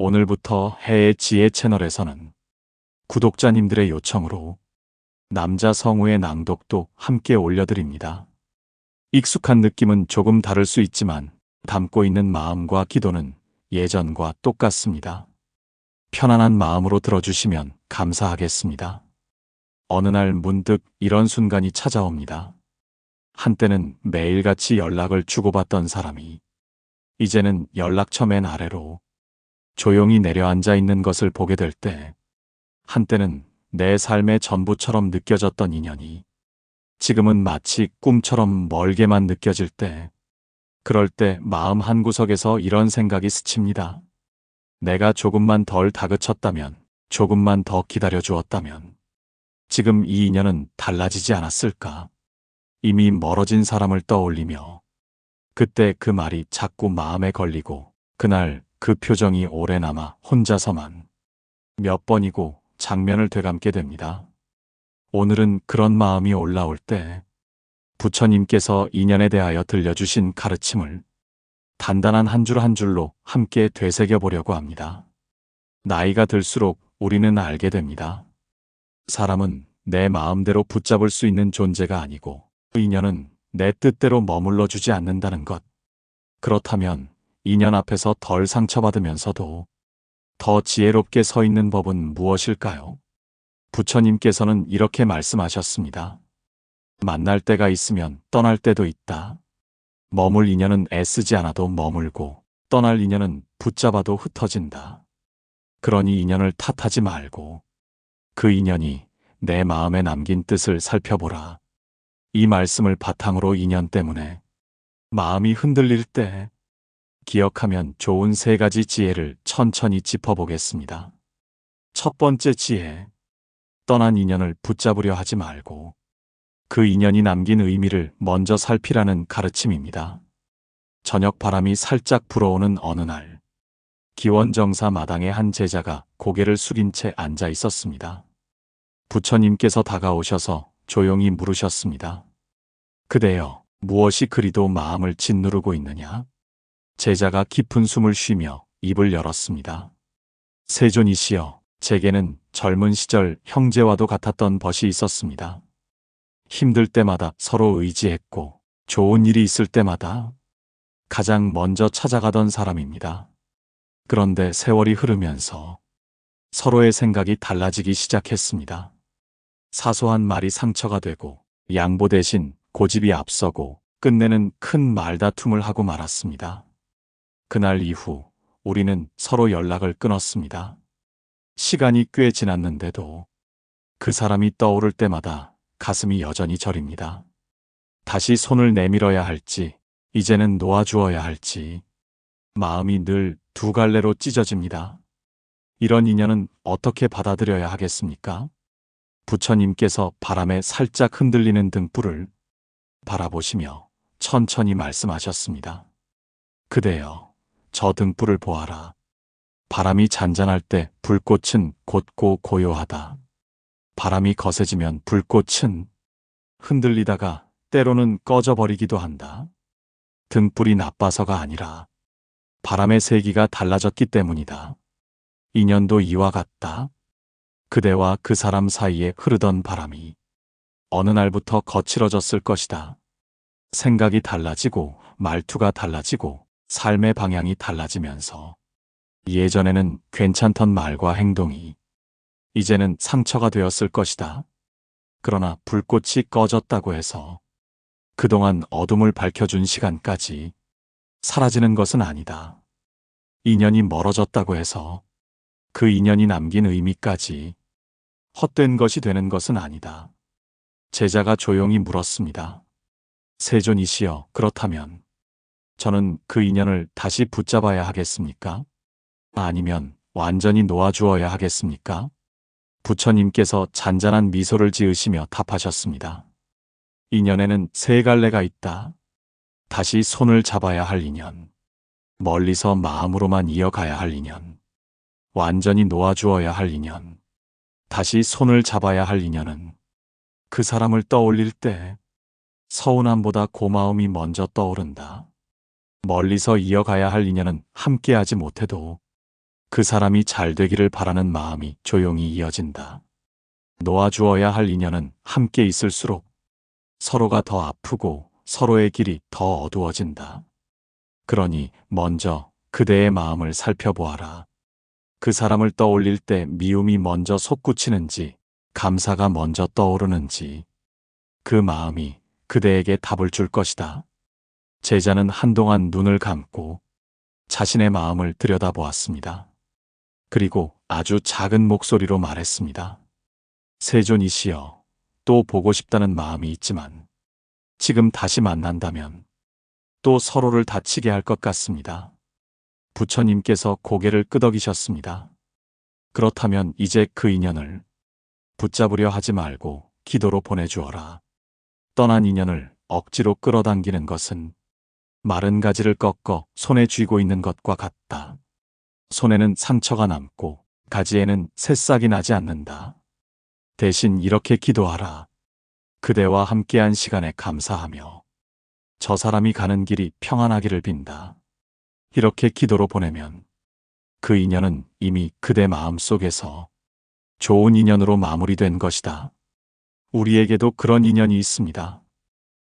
오늘부터 해의 지혜 채널에서는 구독자님들의 요청으로 남자 성우의 낭독도 함께 올려드립니다. 익숙한 느낌은 조금 다를 수 있지만 담고 있는 마음과 기도는 예전과 똑같습니다. 편안한 마음으로 들어주시면 감사하겠습니다. 어느 날 문득 이런 순간이 찾아옵니다. 한때는 매일같이 연락을 주고받던 사람이 이제는 연락처 맨 아래로 조용히 내려앉아 있는 것을 보게 될 때, 한때는 내 삶의 전부처럼 느껴졌던 인연이 지금은 마치 꿈처럼 멀게만 느껴질 때, 그럴 때 마음 한구석에서 이런 생각이 스칩니다. 내가 조금만 덜 다그쳤다면, 조금만 더 기다려 주었다면, 지금 이 인연은 달라지지 않았을까? 이미 멀어진 사람을 떠올리며, 그때 그 말이 자꾸 마음에 걸리고, 그날 그 표정이 오래 남아 혼자서만 몇 번이고 장면을 되감게 됩니다. 오늘은 그런 마음이 올라올 때 부처님께서 인연에 대하여 들려주신 가르침을 단단한 한 줄 한 줄로 함께 되새겨 보려고 합니다. 나이가 들수록 우리는 알게 됩니다. 사람은 내 마음대로 붙잡을 수 있는 존재가 아니고 그 인연은 내 뜻대로 머물러 주지 않는다는 것. 그렇다면 인연 앞에서 덜 상처받으면서도 더 지혜롭게 서 있는 법은 무엇일까요? 부처님께서는 이렇게 말씀하셨습니다. 만날 때가 있으면 떠날 때도 있다. 머물 인연은 애쓰지 않아도 머물고 떠날 인연은 붙잡아도 흩어진다. 그러니 인연을 탓하지 말고 그 인연이 내 마음에 남긴 뜻을 살펴보라. 이 말씀을 바탕으로 인연 때문에 마음이 흔들릴 때 기억하면 좋은 세 가지 지혜를 천천히 짚어보겠습니다. 첫 번째 지혜. 떠난 인연을 붙잡으려 하지 말고 그 인연이 남긴 의미를 먼저 살피라는 가르침입니다. 저녁 바람이 살짝 불어오는 어느 날, 기원정사 마당에 한 제자가 고개를 숙인 채 앉아 있었습니다. 부처님께서 다가오셔서 조용히 물으셨습니다. 그대여, 무엇이 그리도 마음을 짓누르고 있느냐? 제자가 깊은 숨을 쉬며 입을 열었습니다. 세존이시여, 제게는 젊은 시절 형제와도 같았던 벗이 있었습니다. 힘들 때마다 서로 의지했고 좋은 일이 있을 때마다 가장 먼저 찾아가던 사람입니다. 그런데 세월이 흐르면서 서로의 생각이 달라지기 시작했습니다. 사소한 말이 상처가 되고 양보 대신 고집이 앞서고 끝내는 큰 말다툼을 하고 말았습니다. 그날 이후 우리는 서로 연락을 끊었습니다. 시간이 꽤 지났는데도 그 사람이 떠오를 때마다 가슴이 여전히 저립니다. 다시 손을 내밀어야 할지, 이제는 놓아주어야 할지, 마음이 늘 두 갈래로 찢어집니다. 이런 인연은 어떻게 받아들여야 하겠습니까? 부처님께서 바람에 살짝 흔들리는 등불을 바라보시며 천천히 말씀하셨습니다. 그대여, 저 등불을 보아라. 바람이 잔잔할 때 불꽃은 곧고 고요하다. 바람이 거세지면 불꽃은 흔들리다가 때로는 꺼져버리기도 한다. 등불이 나빠서가 아니라 바람의 세기가 달라졌기 때문이다. 인연도 이와 같다. 그대와 그 사람 사이에 흐르던 바람이 어느 날부터 거칠어졌을 것이다. 생각이 달라지고 말투가 달라지고 삶의 방향이 달라지면서 예전에는 괜찮던 말과 행동이 이제는 상처가 되었을 것이다. 그러나 불꽃이 꺼졌다고 해서 그동안 어둠을 밝혀준 시간까지 사라지는 것은 아니다. 인연이 멀어졌다고 해서 그 인연이 남긴 의미까지 헛된 것이 되는 것은 아니다. 제자가 조용히 물었습니다. 세존이시여, 그렇다면 저는 그 인연을 다시 붙잡아야 하겠습니까? 아니면 완전히 놓아주어야 하겠습니까? 부처님께서 잔잔한 미소를 지으시며 답하셨습니다. 인연에는 세 갈래가 있다. 다시 손을 잡아야 할 인연. 멀리서 마음으로만 이어가야 할 인연. 완전히 놓아주어야 할 인연. 다시 손을 잡아야 할 인연은 그 사람을 떠올릴 때 서운함보다 고마움이 먼저 떠오른다. 멀리서 이어가야 할 인연은 함께하지 못해도 그 사람이 잘 되기를 바라는 마음이 조용히 이어진다. 놓아주어야 할 인연은 함께 있을수록 서로가 더 아프고 서로의 길이 더 어두워진다. 그러니 먼저 그대의 마음을 살펴보아라. 그 사람을 떠올릴 때 미움이 먼저 솟구치는지 감사가 먼저 떠오르는지 그 마음이 그대에게 답을 줄 것이다. 제자는 한동안 눈을 감고 자신의 마음을 들여다보았습니다. 그리고 아주 작은 목소리로 말했습니다. 세존이시여, 또 보고 싶다는 마음이 있지만 지금 다시 만난다면 또 서로를 다치게 할 것 같습니다. 부처님께서 고개를 끄덕이셨습니다. 그렇다면 이제 그 인연을 붙잡으려 하지 말고 기도로 보내주어라. 떠난 인연을 억지로 끌어당기는 것은 마른 가지를 꺾어 손에 쥐고 있는 것과 같다. 손에는 상처가 남고 가지에는 새싹이 나지 않는다. 대신 이렇게 기도하라. 그대와 함께한 시간에 감사하며 저 사람이 가는 길이 평안하기를 빈다. 이렇게 기도로 보내면 그 인연은 이미 그대 마음 속에서 좋은 인연으로 마무리된 것이다. 우리에게도 그런 인연이 있습니다.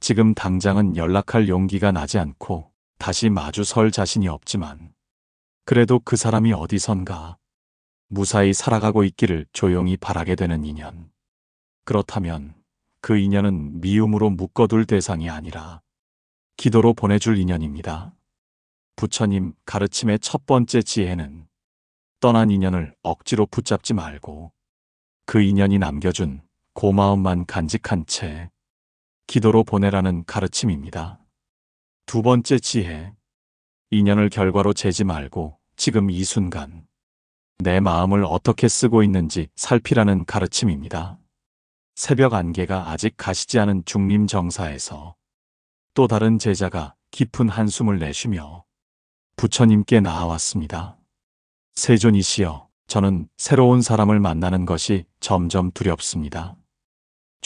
지금 당장은 연락할 용기가 나지 않고 다시 마주 설 자신이 없지만 그래도 그 사람이 어디선가 무사히 살아가고 있기를 조용히 바라게 되는 인연. 그렇다면 그 인연은 미움으로 묶어둘 대상이 아니라 기도로 보내줄 인연입니다. 부처님 가르침의 첫 번째 지혜는 떠난 인연을 억지로 붙잡지 말고 그 인연이 남겨준 고마움만 간직한 채 기도로 보내라는 가르침입니다. 두 번째 지혜. 인연을 결과로 재지 말고 지금 이 순간 내 마음을 어떻게 쓰고 있는지 살피라는 가르침입니다. 새벽 안개가 아직 가시지 않은 중림 정사에서 또 다른 제자가 깊은 한숨을 내쉬며 부처님께 나아왔습니다. 세존이시여, 저는 새로운 사람을 만나는 것이 점점 두렵습니다.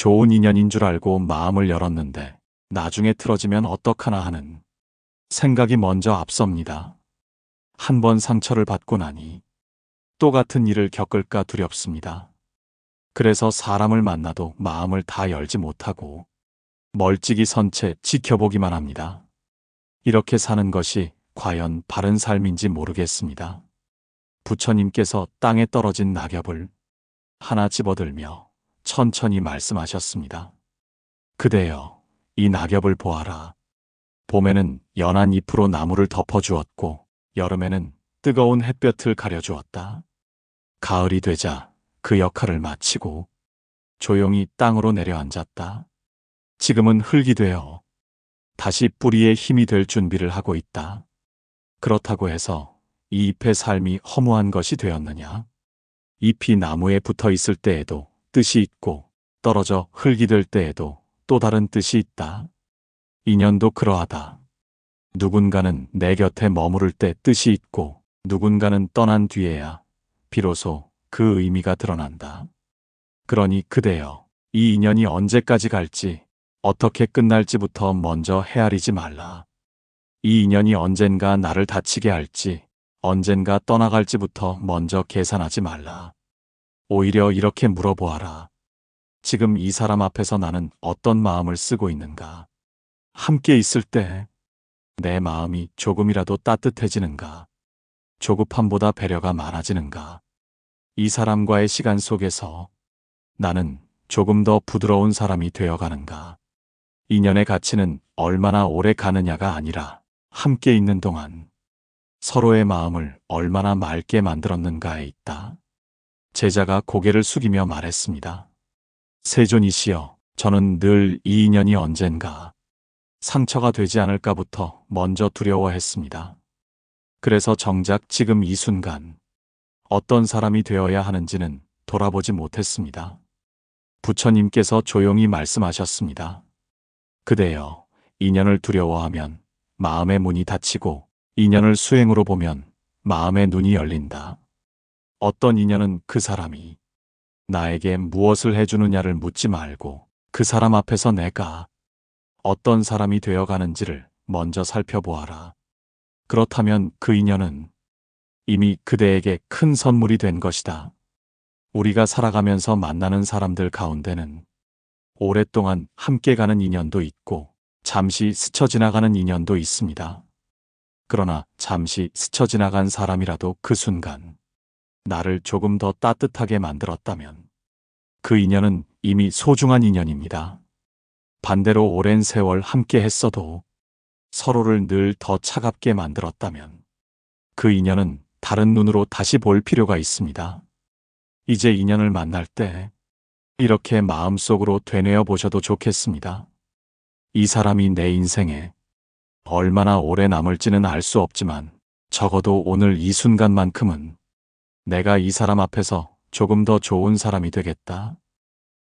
좋은 인연인 줄 알고 마음을 열었는데 나중에 틀어지면 어떡하나 하는 생각이 먼저 앞섭니다. 한 번 상처를 받고 나니 또 같은 일을 겪을까 두렵습니다. 그래서 사람을 만나도 마음을 다 열지 못하고 멀찍이 선 채 지켜보기만 합니다. 이렇게 사는 것이 과연 바른 삶인지 모르겠습니다. 부처님께서 땅에 떨어진 낙엽을 하나 집어들며 천천히 말씀하셨습니다. 그대여, 이 낙엽을 보아라. 봄에는 연한 잎으로 나무를 덮어주었고, 여름에는 뜨거운 햇볕을 가려주었다. 가을이 되자 그 역할을 마치고 조용히 땅으로 내려앉았다. 지금은 흙이 되어 다시 뿌리의 힘이 될 준비를 하고 있다. 그렇다고 해서 이 잎의 삶이 허무한 것이 되었느냐? 잎이 나무에 붙어 있을 때에도 뜻이 있고 떨어져 흙이 될 때에도 또 다른 뜻이 있다. 인연도 그러하다. 누군가는 내 곁에 머무를 때 뜻이 있고 누군가는 떠난 뒤에야 비로소 그 의미가 드러난다. 그러니 그대여, 이 인연이 언제까지 갈지 어떻게 끝날지부터 먼저 헤아리지 말라. 이 인연이 언젠가 나를 다치게 할지 언젠가 떠나갈지부터 먼저 계산하지 말라. 오히려 이렇게 물어보아라. 지금 이 사람 앞에서 나는 어떤 마음을 쓰고 있는가? 함께 있을 때 내 마음이 조금이라도 따뜻해지는가? 조급함보다 배려가 많아지는가? 이 사람과의 시간 속에서 나는 조금 더 부드러운 사람이 되어가는가? 인연의 가치는 얼마나 오래 가느냐가 아니라 함께 있는 동안 서로의 마음을 얼마나 맑게 만들었는가에 있다. 제자가 고개를 숙이며 말했습니다. 세존이시여, 저는 늘 이 인연이 언젠가 상처가 되지 않을까부터 먼저 두려워했습니다. 그래서 정작 지금 이 순간 어떤 사람이 되어야 하는지는 돌아보지 못했습니다. 부처님께서 조용히 말씀하셨습니다. 그대여, 인연을 두려워하면 마음의 문이 닫히고 인연을 수행으로 보면 마음의 눈이 열린다. 어떤 인연은 그 사람이 나에게 무엇을 해주느냐를 묻지 말고 그 사람 앞에서 내가 어떤 사람이 되어 가는지를 먼저 살펴보아라. 그렇다면 그 인연은 이미 그대에게 큰 선물이 된 것이다. 우리가 살아가면서 만나는 사람들 가운데는 오랫동안 함께 가는 인연도 있고 잠시 스쳐 지나가는 인연도 있습니다. 그러나 잠시 스쳐 지나간 사람이라도 그 순간 나를 조금 더 따뜻하게 만들었다면 그 인연은 이미 소중한 인연입니다. 반대로 오랜 세월 함께 했어도 서로를 늘 더 차갑게 만들었다면 그 인연은 다른 눈으로 다시 볼 필요가 있습니다. 이제 인연을 만날 때 이렇게 마음속으로 되뇌어 보셔도 좋겠습니다. 이 사람이 내 인생에 얼마나 오래 남을지는 알 수 없지만 적어도 오늘 이 순간만큼은 내가 이 사람 앞에서 조금 더 좋은 사람이 되겠다.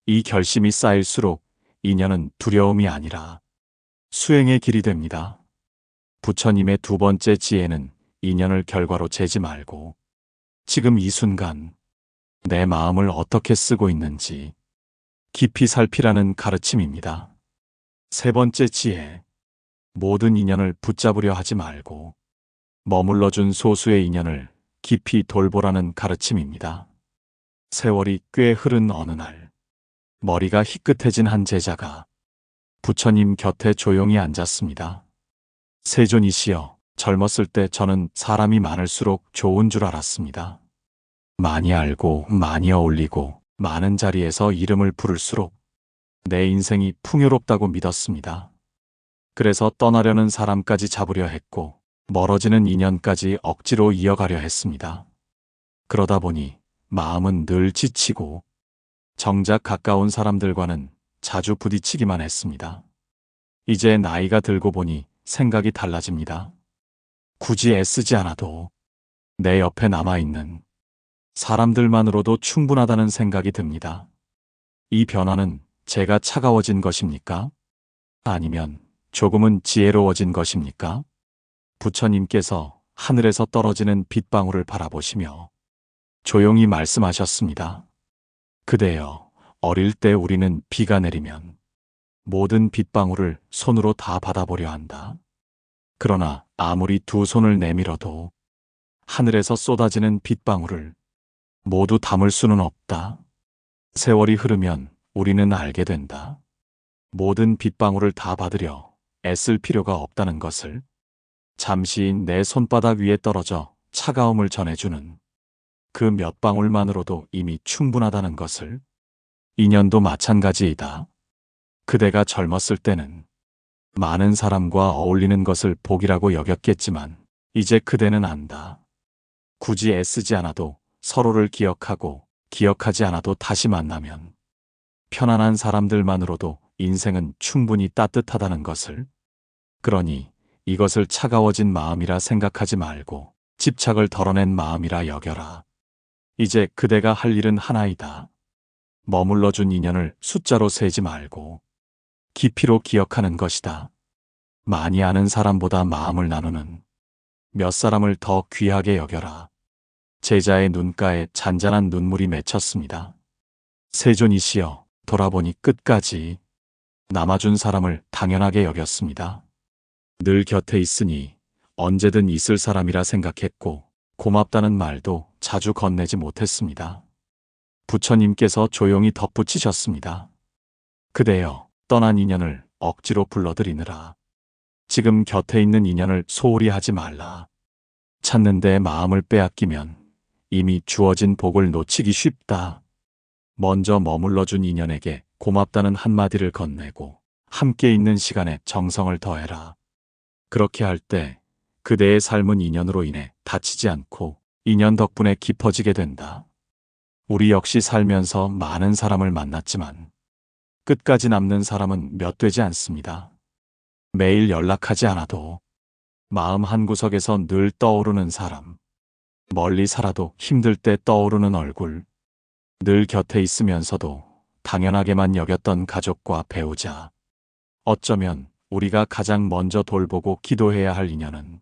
이 결심이 쌓일수록 인연은 두려움이 아니라 수행의 길이 됩니다. 부처님의 두 번째 지혜는 인연을 결과로 재지 말고 지금 이 순간 내 마음을 어떻게 쓰고 있는지 깊이 살피라는 가르침입니다. 세 번째 지혜. 모든 인연을 붙잡으려 하지 말고 머물러준 소수의 인연을 깊이 돌보라는 가르침입니다. 세월이 꽤 흐른 어느 날, 머리가 희끗해진 한 제자가 부처님 곁에 조용히 앉았습니다. 세존이시여, 젊었을 때 저는 사람이 많을수록 좋은 줄 알았습니다. 많이 알고, 많이 어울리고, 많은 자리에서 이름을 부를수록 내 인생이 풍요롭다고 믿었습니다. 그래서 떠나려는 사람까지 잡으려 했고, 멀어지는 인연까지 억지로 이어가려 했습니다. 그러다 보니 마음은 늘 지치고, 정작 가까운 사람들과는 자주 부딪히기만 했습니다. 이제 나이가 들고 보니 생각이 달라집니다. 굳이 애쓰지 않아도 내 옆에 남아있는 사람들만으로도 충분하다는 생각이 듭니다. 이 변화는 제가 차가워진 것입니까? 아니면 조금은 지혜로워진 것입니까? 부처님께서 하늘에서 떨어지는 빗방울을 바라보시며 조용히 말씀하셨습니다. 그대여, 어릴 때 우리는 비가 내리면 모든 빗방울을 손으로 다 받아보려 한다. 그러나 아무리 두 손을 내밀어도 하늘에서 쏟아지는 빗방울을 모두 담을 수는 없다. 세월이 흐르면 우리는 알게 된다. 모든 빗방울을 다 받으려 애쓸 필요가 없다는 것을 잠시 내 손바닥 위에 떨어져 차가움을 전해주는 그 몇 방울만으로도 이미 충분하다는 것을 인연도 마찬가지이다. 그대가 젊었을 때는 많은 사람과 어울리는 것을 복이라고 여겼겠지만 이제 그대는 안다. 굳이 애쓰지 않아도 서로를 기억하고 기억하지 않아도 다시 만나면 편안한 사람들만으로도 인생은 충분히 따뜻하다는 것을 그러니 이것을 차가워진 마음이라 생각하지 말고 집착을 덜어낸 마음이라 여겨라. 이제 그대가 할 일은 하나이다. 머물러준 인연을 숫자로 세지 말고 깊이로 기억하는 것이다. 많이 아는 사람보다 마음을 나누는 몇 사람을 더 귀하게 여겨라. 제자의 눈가에 잔잔한 눈물이 맺혔습니다. 세존이시여 돌아보니 끝까지 남아준 사람을 당연하게 여겼습니다. 늘 곁에 있으니 언제든 있을 사람이라 생각했고 고맙다는 말도 자주 건네지 못했습니다. 부처님께서 조용히 덧붙이셨습니다. 그대여 떠난 인연을 억지로 불러들이느라 지금 곁에 있는 인연을 소홀히 하지 말라. 찾는데 마음을 빼앗기면 이미 주어진 복을 놓치기 쉽다. 먼저 머물러준 인연에게 고맙다는 한마디를 건네고 함께 있는 시간에 정성을 더해라. 그렇게 할 때 그대의 삶은 인연으로 인해 다치지 않고 인연 덕분에 깊어지게 된다. 우리 역시 살면서 많은 사람을 만났지만 끝까지 남는 사람은 몇 되지 않습니다. 매일 연락하지 않아도 마음 한구석에서 늘 떠오르는 사람. 멀리 살아도 힘들 때 떠오르는 얼굴. 늘 곁에 있으면서도 당연하게만 여겼던 가족과 배우자. 어쩌면 우리가 가장 먼저 돌보고 기도해야 할 인연은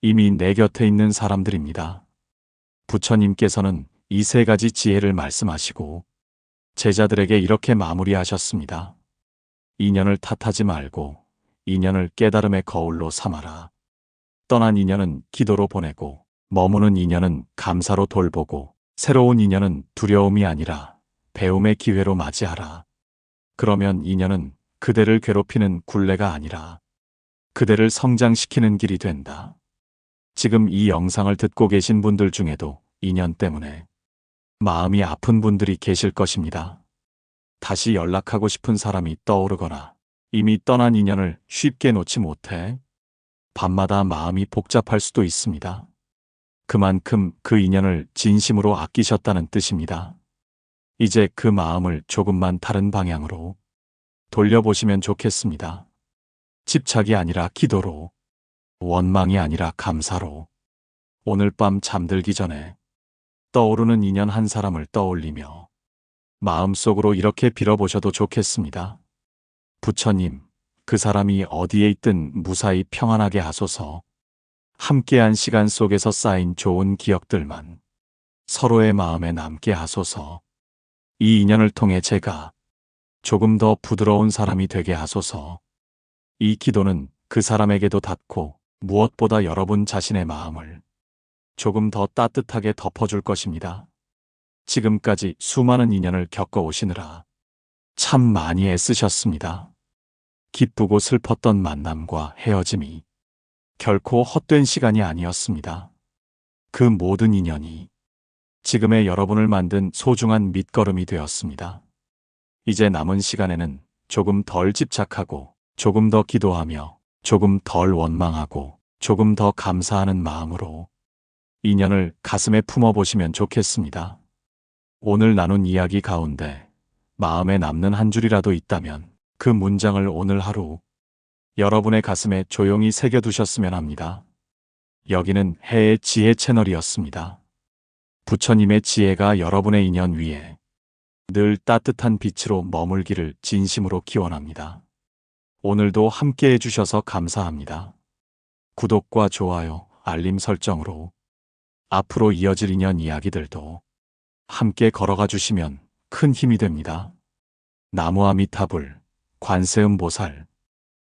이미 내 곁에 있는 사람들입니다. 부처님께서는 이 세 가지 지혜를 말씀하시고 제자들에게 이렇게 마무리하셨습니다. 인연을 탓하지 말고 인연을 깨달음의 거울로 삼아라. 떠난 인연은 기도로 보내고 머무는 인연은 감사로 돌보고 새로운 인연은 두려움이 아니라 배움의 기회로 맞이하라. 그러면 인연은 그대를 괴롭히는 굴레가 아니라 그대를 성장시키는 길이 된다. 지금 이 영상을 듣고 계신 분들 중에도 인연 때문에 마음이 아픈 분들이 계실 것입니다. 다시 연락하고 싶은 사람이 떠오르거나 이미 떠난 인연을 쉽게 놓지 못해 밤마다 마음이 복잡할 수도 있습니다. 그만큼 그 인연을 진심으로 아끼셨다는 뜻입니다. 이제 그 마음을 조금만 다른 방향으로 돌려보시면 좋겠습니다. 집착이 아니라 기도로, 원망이 아니라 감사로, 오늘 밤 잠들기 전에 떠오르는 인연 한 사람을 떠올리며 마음속으로 이렇게 빌어보셔도 좋겠습니다. 부처님, 그 사람이 어디에 있든 무사히 평안하게 하소서. 함께한 시간 속에서 쌓인 좋은 기억들만 서로의 마음에 남게 하소서. 이 인연을 통해 제가 조금 더 부드러운 사람이 되게 하소서. 이 기도는 그 사람에게도 닿고 무엇보다 여러분 자신의 마음을 조금 더 따뜻하게 덮어줄 것입니다. 지금까지 수많은 인연을 겪어오시느라 참 많이 애쓰셨습니다. 기쁘고 슬펐던 만남과 헤어짐이 결코 헛된 시간이 아니었습니다. 그 모든 인연이 지금의 여러분을 만든 소중한 밑거름이 되었습니다. 이제 남은 시간에는 조금 덜 집착하고 조금 더 기도하며 조금 덜 원망하고 조금 더 감사하는 마음으로 인연을 가슴에 품어보시면 좋겠습니다. 오늘 나눈 이야기 가운데 마음에 남는 한 줄이라도 있다면 그 문장을 오늘 하루 여러분의 가슴에 조용히 새겨두셨으면 합니다. 여기는 해의 지혜 채널이었습니다. 부처님의 지혜가 여러분의 인연 위에 늘 따뜻한 빛으로 머물기를 진심으로 기원합니다. 오늘도 함께 해주셔서 감사합니다. 구독과 좋아요, 알림 설정으로 앞으로 이어질 인연 이야기들도 함께 걸어가 주시면 큰 힘이 됩니다. 나무아미타불, 관세음보살,